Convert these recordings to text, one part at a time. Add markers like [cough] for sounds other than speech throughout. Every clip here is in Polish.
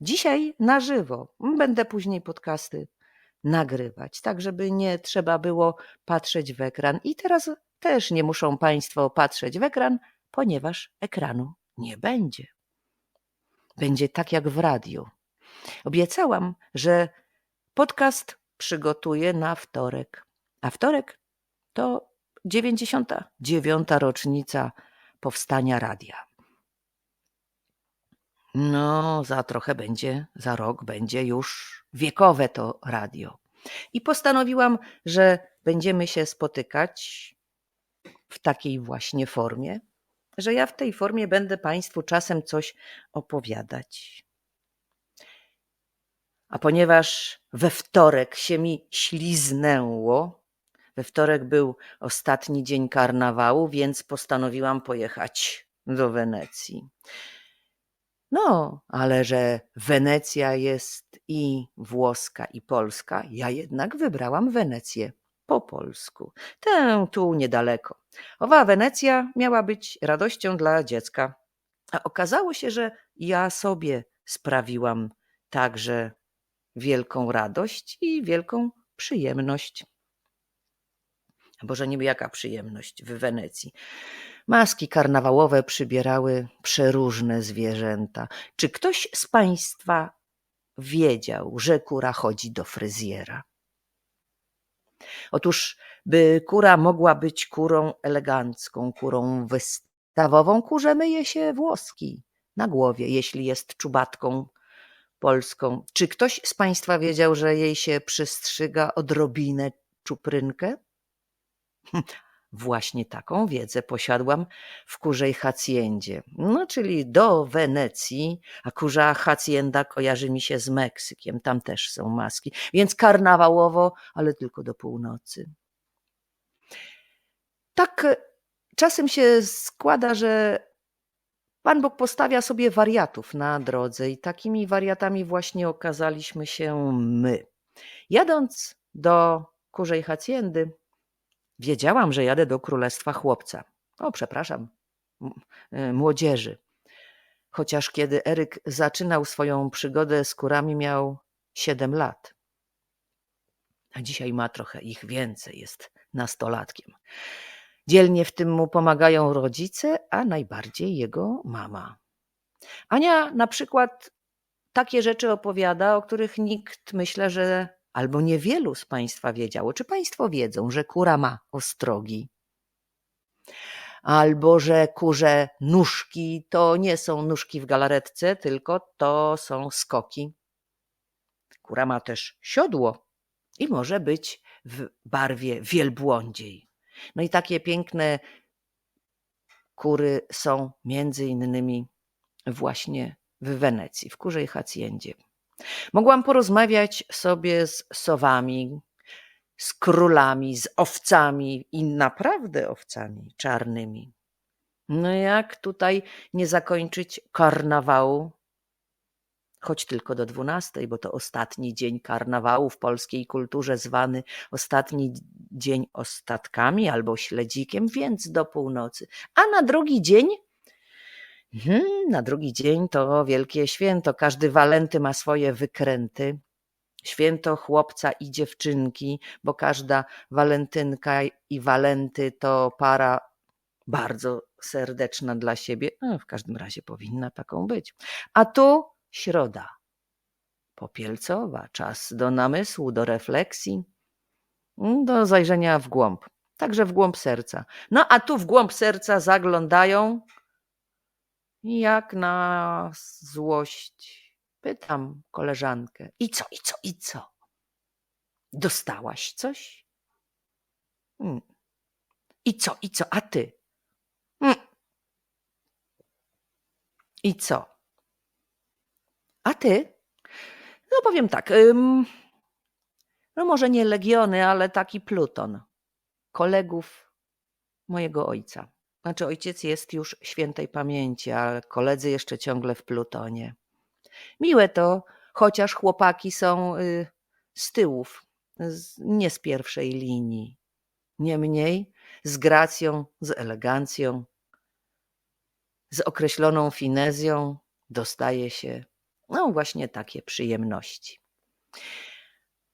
Dzisiaj na żywo. Będę później podcasty nagrywać, tak żeby nie trzeba było patrzeć w ekran. I teraz też nie muszą Państwo patrzeć w ekran, ponieważ ekranu nie będzie. Będzie tak jak w radiu. Obiecałam, że podcast przygotuję na wtorek. A wtorek to 99. rocznica powstania radia. No, za trochę będzie, za rok będzie już wiekowe to radio. I postanowiłam, że będziemy się spotykać w takiej właśnie formie, że ja w tej formie będę Państwu czasem coś opowiadać. A ponieważ we wtorek się mi śliznęło, we wtorek był ostatni dzień karnawału, więc postanowiłam pojechać do Wenecji. No, ale że Wenecja jest i włoska, i polska, ja jednak wybrałam Wenecję po polsku. Tę tu niedaleko. Owa Wenecja miała być radością dla dziecka. A okazało się, że ja sobie sprawiłam także wielką radość i wielką przyjemność. Boże, niby jaka przyjemność w Wenecji. Maski karnawałowe przybierały przeróżne zwierzęta. Czy ktoś z Państwa wiedział, że kura chodzi do fryzjera? Otóż, by kura mogła być kurą elegancką, kurą wystawową, kurze myje się włoski na głowie, jeśli jest czubatką polską. Czy ktoś z Państwa wiedział, że jej się przystrzyga odrobinę czuprynkę? Właśnie taką wiedzę posiadłam w kurzej hacjendzie. No, czyli do Wenecji, a kurza hacienda kojarzy mi się z Meksykiem, tam też są maski, więc karnawałowo, ale tylko do północy. Tak e, czasem się składa, że Pan Bóg postawia sobie wariatów na drodze i takimi wariatami właśnie okazaliśmy się my. Jadąc do kurzej hacjendy, Wiedziałam, że jadę do królestwa chłopca. O, przepraszam, e, młodzieży. Chociaż kiedy Eryk zaczynał swoją przygodę z kurami, miał siedem lat. A dzisiaj ma trochę ich więcej, jest nastolatkiem. Dzielnie w tym mu pomagają rodzice, a najbardziej jego mama. Ania na przykład takie rzeczy opowiada, o których nikt myślę, że albo niewielu z Państwa wiedziało. Czy Państwo wiedzą, że kura ma ostrogi? Albo że kurze nóżki to nie są nóżki w galaretce, tylko to są skoki. Kura ma też siodło i może być w barwie wielbłądziej. No i takie piękne kury są między innymi właśnie w Wenecji, w kurzej hacjendzie. Mogłam porozmawiać sobie z sowami, z królami, z owcami i naprawdę owcami czarnymi. No jak tutaj nie zakończyć karnawału? Choć tylko do dwunastej, bo to ostatni dzień karnawału w polskiej kulturze, zwany ostatni dzień ostatkami albo śledzikiem, więc do północy. A na drugi dzień Mhm, na drugi dzień to wielkie święto. Każdy walenty ma swoje wykręty. Święto chłopca i dziewczynki, bo każda walentynka i walenty to para bardzo serdeczna dla siebie. No, w każdym razie powinna taką być. A tu środa. Popielcowa, czas do namysłu, do refleksji, do zajrzenia w głąb, także w głąb serca. No a tu w głąb serca zaglądają jak na złość pytam koleżankę: I co, i co, i co? Dostałaś coś? Hmm. I co, i co, a ty? Hmm. I co? A ty? No powiem tak. Ym, no może nie legiony, ale taki pluton kolegów mojego ojca. Znaczy, ojciec jest już świętej pamięci, a koledzy jeszcze ciągle w plutonie. Miłe to, chociaż chłopaki są y, z tyłów, z, nie z pierwszej linii. Niemniej z gracją, z elegancją, z określoną finezją dostaje się No właśnie takie przyjemności.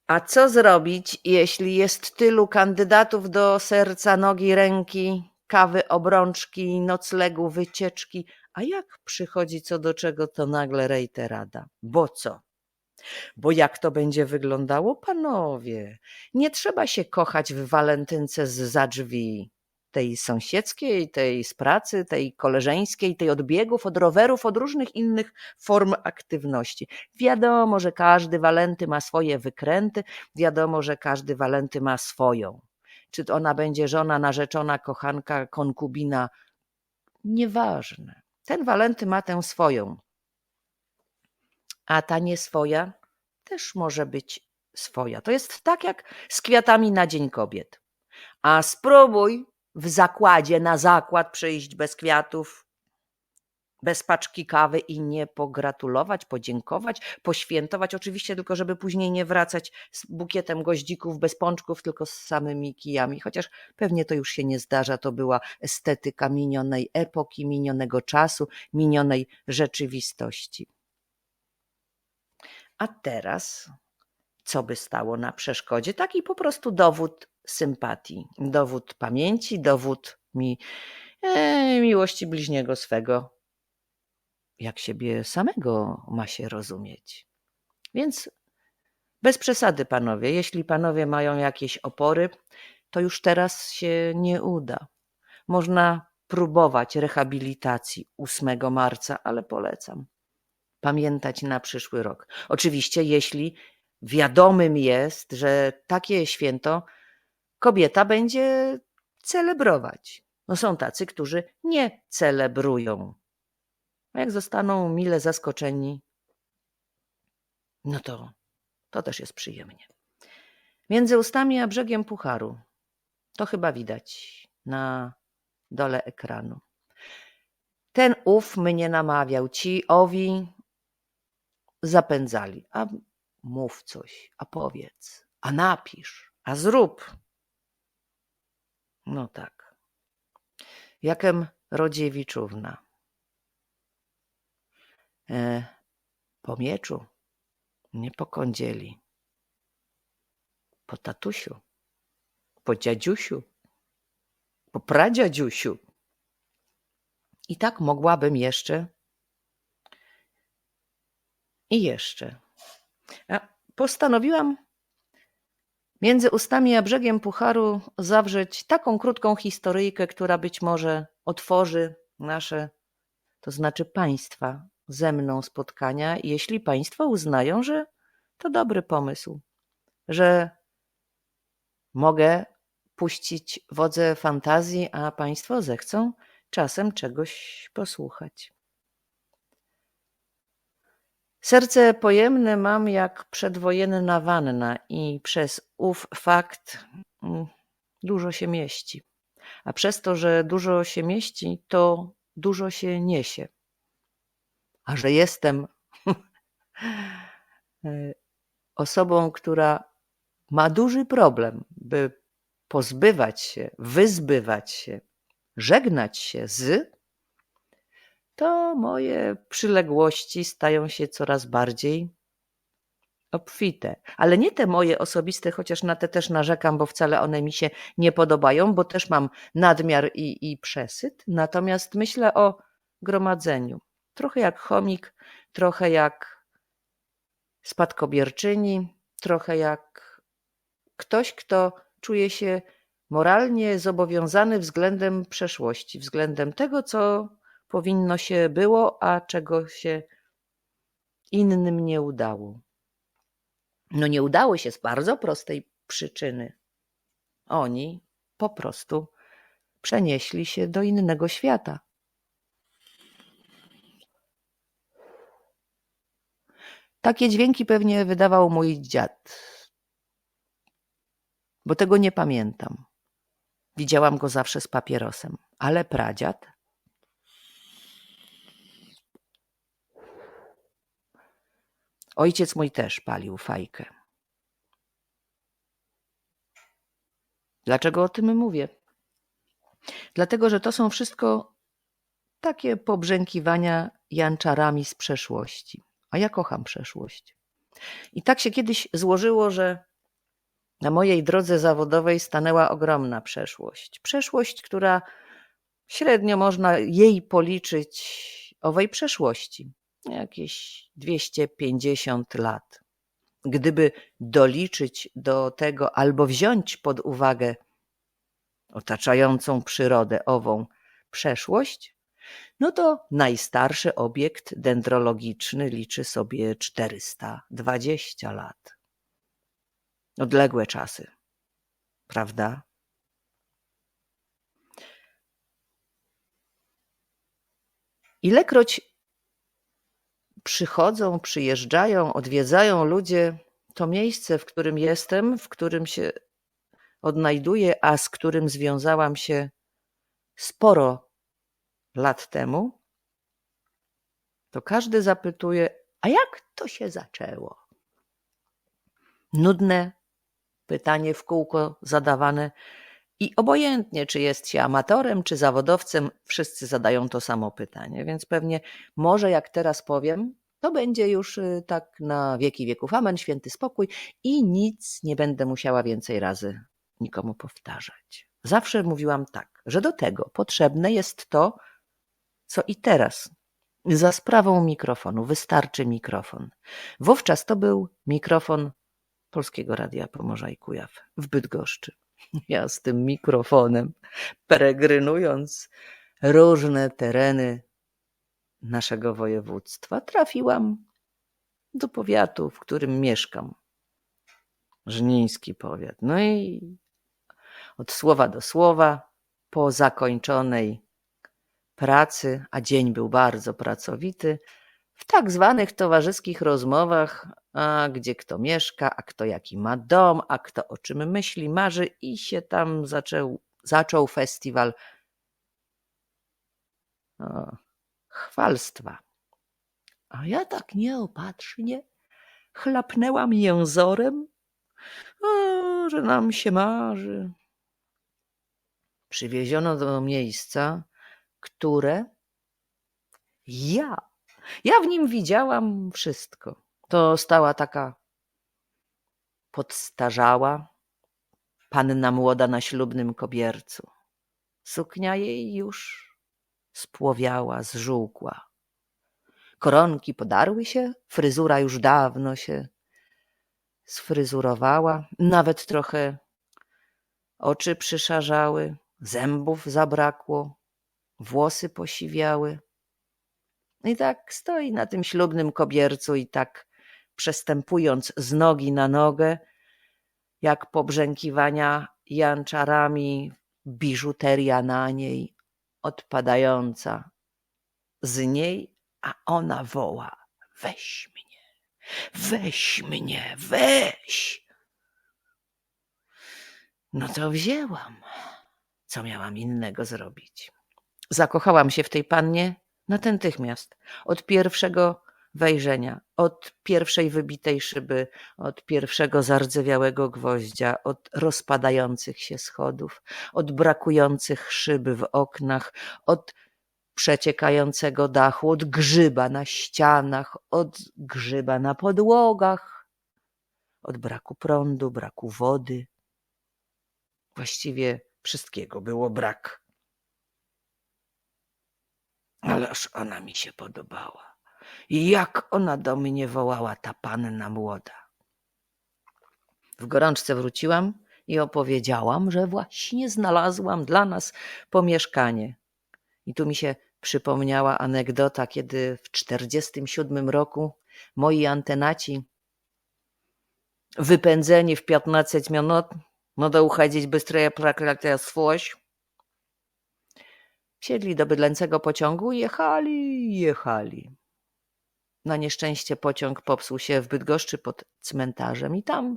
A co zrobić, jeśli jest tylu kandydatów do serca, nogi, ręki, kawy, obrączki, noclegu, wycieczki, a jak przychodzi co do czego, to nagle rejterada? Bo co? Bo jak to będzie wyglądało, panowie? Nie trzeba się kochać w walentynce z za drzwi. Tej sąsiedzkiej, tej z pracy, tej koleżeńskiej, tej od biegów, od rowerów, od różnych innych form aktywności. Wiadomo, że każdy walenty ma swoje wykręty, wiadomo, że każdy walenty ma swoją. Czy ona będzie żona, narzeczona, kochanka, konkubina, nieważne. Ten walenty ma tę swoją a ta nie swoja też może być swoja. To jest tak jak z kwiatami na Dzień Kobiet. A spróbuj w zakładzie na zakład przyjść bez kwiatów, bez paczki kawy i nie pogratulować, podziękować, poświętować. Oczywiście tylko, żeby później nie wracać z bukietem goździków bez pączków, tylko z samymi kijami. Chociaż pewnie to już się nie zdarza. To była estetyka minionej epoki, minionego czasu, minionej rzeczywistości. A teraz, co by stało na przeszkodzie? Taki po prostu dowód sympatii, dowód pamięci, dowód mi, e, miłości bliźniego swego, jak siebie samego ma się rozumieć. Więc bez przesady, panowie. Jeśli panowie mają jakieś opory, to już teraz się nie uda. Można próbować rehabilitacji 8 marca, ale polecam pamiętać na przyszły rok. Oczywiście, jeśli wiadomym jest, że takie święto kobieta będzie celebrować. No są tacy, którzy nie celebrują. A jak zostaną mile zaskoczeni, no to to też jest przyjemnie. Między ustami a brzegiem pucharu to chyba widać na dole ekranu. Ten ów mnie namawiał, ci owi zapędzali. A mów coś, a powiedz, a napisz, a zrób. No tak. Jakem Rodziewiczówna. E, po mieczu, nie po kądzieli. Po tatusiu, po dziadziusiu, po pradziadziusiu. I tak mogłabym jeszcze i jeszcze. Postanowiłam między ustami a brzegiem pucharu zawrzeć taką krótką historyjkę, która być może otworzy nasze, to znaczy Państwa, ze mną spotkania, jeśli Państwo uznają, że to dobry pomysł, że mogę puścić wodze fantazji, a Państwo zechcą czasem czegoś posłuchać. Serce pojemne mam jak przedwojenna wanna i przez ów fakt mm, dużo się mieści. A przez to, że dużo się mieści, to dużo się niesie. A że jestem [laughs] osobą, która ma duży problem, by pozbywać się, wyzbywać się, żegnać się z to moje przyległości stają się coraz bardziej obfite. Ale nie te moje osobiste, chociaż na te też narzekam, bo wcale one mi się nie podobają, bo też mam nadmiar i, i przesyt. Natomiast myślę o gromadzeniu. Trochę jak chomik, trochę jak spadkobierczyni, trochę jak ktoś, kto czuje się moralnie zobowiązany względem przeszłości, względem tego, co powinno się było, a czego się innym nie udało. No nie udało się z bardzo prostej przyczyny. Oni po prostu przenieśli się do innego świata. Takie dźwięki pewnie wydawał mój dziad, bo tego nie pamiętam. Widziałam go zawsze z papierosem, ale pradziad Ojciec mój też palił fajkę. Dlaczego o tym mówię? Dlatego, że to są wszystko takie pobrzękiwania janczarami z przeszłości. A ja kocham przeszłość. I tak się kiedyś złożyło, że na mojej drodze zawodowej stanęła ogromna przeszłość. Przeszłość, która średnio można jej policzyć owej przeszłości. Jakieś 250 lat. Gdyby doliczyć do tego albo wziąć pod uwagę otaczającą przyrodę ową przeszłość, no to najstarszy obiekt dendrologiczny liczy sobie 420 lat. Odległe czasy, prawda? Ilekroć przychodzą, przyjeżdżają, odwiedzają ludzie to miejsce, w którym jestem, w którym się odnajduję, a z którym związałam się sporo lat temu, to każdy zapytuje: A jak to się zaczęło? Nudne pytanie w kółko zadawane. I obojętnie, czy jest się amatorem, czy zawodowcem, wszyscy zadają to samo pytanie. Więc pewnie, może jak teraz powiem, to będzie już y, tak na wieki wieków. Amen, święty spokój i nic nie będę musiała więcej razy nikomu powtarzać. Zawsze mówiłam tak, że do tego potrzebne jest to, co i teraz. Za sprawą mikrofonu wystarczy mikrofon. Wówczas to był mikrofon Polskiego Radia Pomorza i Kujaw w Bydgoszczy. [laughs] Ja z tym mikrofonem, peregrynując różne tereny naszego województwa, trafiłam do powiatu, w którym mieszkam. Żniński powiat. No i od słowa do słowa, po zakończonej pracy, a dzień był bardzo pracowity, w tak zwanych towarzyskich rozmowach, a gdzie kto mieszka, a kto jaki ma dom, a kto o czym myśli, marzy, i się tam zaczął, zaczął festiwal o, chwalstwa. A ja tak nieopatrznie chlapnęłam jęzorem, o, że nam się marzy. Przywieziono do miejsca, które ja, ja w nim widziałam wszystko. To stała taka podstarzała panna młoda na ślubnym kobiercu. Suknia jej już spłowiała, zżółkła. Koronki podarły się, fryzura już dawno się sfryzurowała, nawet trochę oczy przyszarzały, zębów zabrakło, włosy posiwiały. I tak stoi na tym ślubnym kobiercu i tak przestępując z nogi na nogę, jak pobrzękiwania janczarami, biżuteria na niej odpadająca z niej, a ona woła: Weź mnie, weź mnie, weź. No to wzięłam. Co miałam innego zrobić? Zakochałam się w tej pannie natychmiast, od pierwszego wejrzenia, od pierwszej wybitej szyby, od pierwszego zardzewiałego gwoździa, od rozpadających się schodów, od brakujących szyby w oknach, od przeciekającego dachu, od grzyba na ścianach, od grzyba na podłogach, od braku prądu, braku wody. Właściwie wszystkiego było brak. Ależ ona mi się podobała. I jak ona do mnie wołała, ta panna młoda. W gorączce wróciłam i opowiedziałam, że właśnie znalazłam dla nas pomieszkanie. I tu mi się przypomniała anegdota, kiedy w 47 roku moi antenaci wypędzeni w 15 minut, надо uchodzić быстрее проклятая сволочь, Wsiedli do bydlęcego pociągu i jechali, jechali. Na nieszczęście pociąg popsuł się w Bydgoszczy pod cmentarzem i tam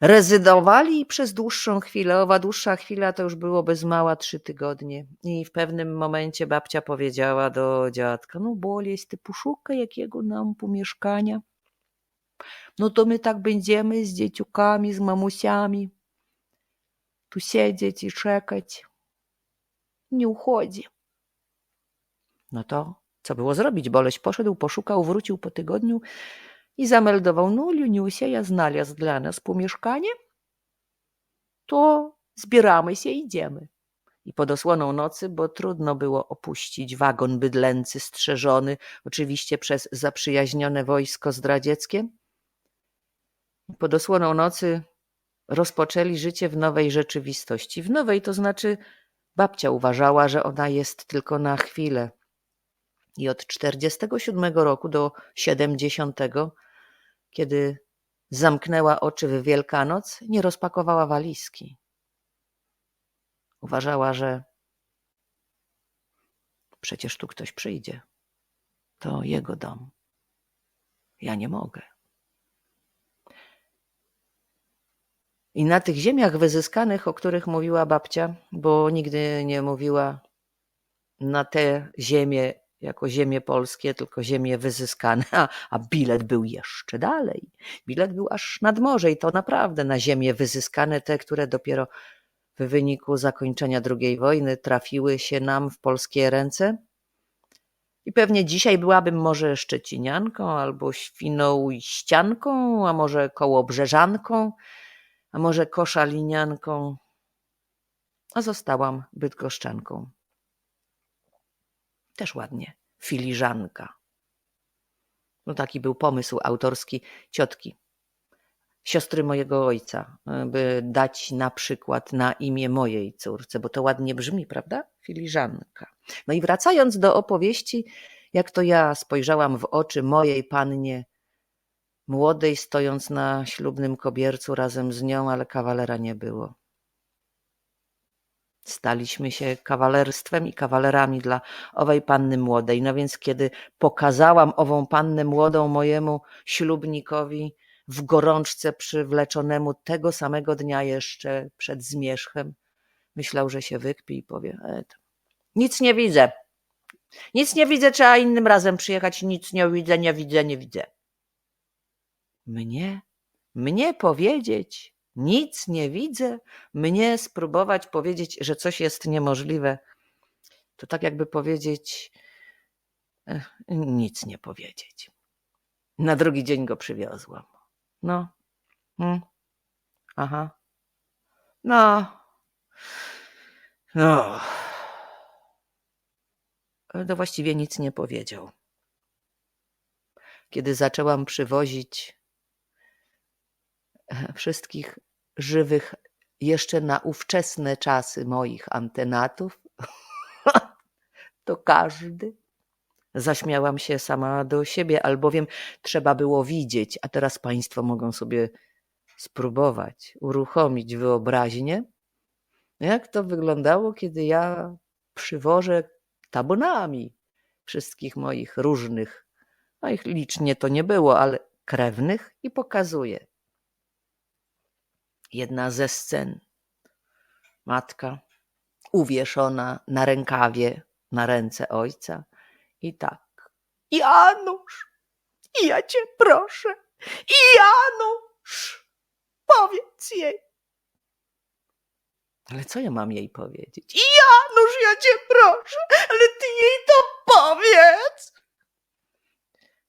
rezydowali przez dłuższą chwilę. Owa dłuższa chwila to już było bez mała trzy tygodnie. I w pewnym momencie babcia powiedziała do dziadka, no boleś ty poszukaj jakiego nam pomieszkania. No to my tak będziemy z dzieciukami, z mamusiami tu siedzieć i czekać. Nie uchodzi. No to Co było zrobić? Boleś poszedł, poszukał, wrócił po tygodniu i zameldował, no Luniusia, ja znalazł dla nas pomieszkanie, to zbieramy się, idziemy. I pod osłoną nocy, bo trudno było opuścić wagon bydlęcy strzeżony, oczywiście przez zaprzyjaźnione wojsko zdradzieckie, pod osłoną nocy rozpoczęli życie w nowej rzeczywistości. W nowej to znaczy babcia uważała, że ona jest tylko na chwilę. I od 47 roku do 70, kiedy zamknęła oczy w Wielkanoc, nie rozpakowała walizki. Uważała, że przecież tu ktoś przyjdzie. To jego dom. Ja nie mogę. I na tych ziemiach wyzyskanych, o których mówiła babcia, bo nigdy nie mówiła na te ziemie jako ziemie polskie, tylko ziemie wyzyskane, a, a bilet był jeszcze dalej. Bilet był aż nad morze i to naprawdę na ziemie wyzyskane, te, które dopiero w wyniku zakończenia II wojny trafiły się nam w polskie ręce. I pewnie dzisiaj byłabym może szczecinianką albo świnoujścianką, a może kołobrzeżanką, a może koszalinianką, a zostałam bydgoszczanką. Też ładnie, filiżanka. No taki był pomysł autorski ciotki, siostry mojego ojca, by dać na przykład na imię mojej córce, bo to ładnie brzmi, prawda? Filiżanka. No i wracając do opowieści, jak to ja spojrzałam w oczy mojej pannie młodej, stojąc na ślubnym kobiercu razem z nią, ale kawalera nie było. Staliśmy się kawalerstwem i kawalerami dla owej panny młodej. No więc, kiedy pokazałam ową pannę młodą mojemu ślubnikowi w gorączce przywleczonemu tego samego dnia jeszcze przed zmierzchem, myślał, że się wykpi i powie: e, Nic nie widzę. Nic nie widzę, trzeba innym razem przyjechać. Nic nie widzę, nie widzę, nie widzę. Mnie? Mnie powiedzieć? Nic nie widzę? Mnie spróbować powiedzieć, że coś jest niemożliwe? To tak jakby powiedzieć, ech, nic nie powiedzieć. Na drugi dzień go przywiozłam. No. Hmm. Aha. No. No. To właściwie nic nie powiedział. Kiedy zaczęłam przywozić wszystkich żywych jeszcze na ówczesne czasy moich antenatów, [laughs] to każdy. Zaśmiałam się sama do siebie, albowiem trzeba było widzieć, a teraz Państwo mogą sobie spróbować uruchomić wyobraźnię, jak to wyglądało, kiedy ja przywożę tabunami wszystkich moich różnych, no ich licznie to nie było, ale krewnych i pokazuję jedna ze scen. Matka uwieszona na rękawie, na ręce ojca i tak. Janusz, ja cię proszę, Janusz, powiedz jej. Ale co ja mam jej powiedzieć? Janusz, ja cię proszę, ale ty jej to powiedz.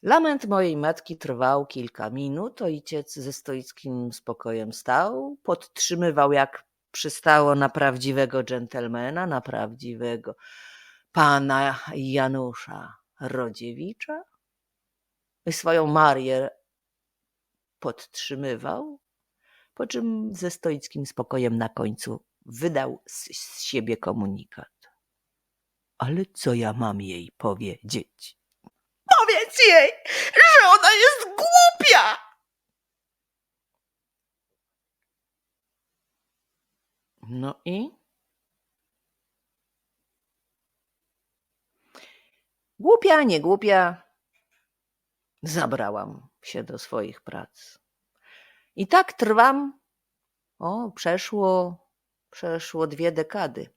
Lament mojej matki trwał kilka minut. Ojciec ze stoickim spokojem stał, podtrzymywał jak przystało na prawdziwego dżentelmena, na prawdziwego pana Janusza Rodziewicza. I swoją Marię podtrzymywał, po czym ze stoickim spokojem na końcu wydał z siebie komunikat. Ale co ja mam jej powiedzieć? Powiedz jej, że ona jest głupia! No i? Głupia, nie głupia, zabrałam się do swoich prac. I tak trwam. O, przeszło, przeszło dwie dekady.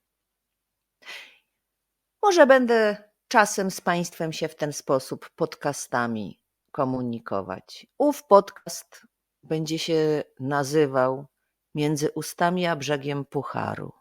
Może będę czasem z Państwem się w ten sposób podcastami komunikować. Ów podcast będzie się nazywał Między ustami a brzegiem Pucharu.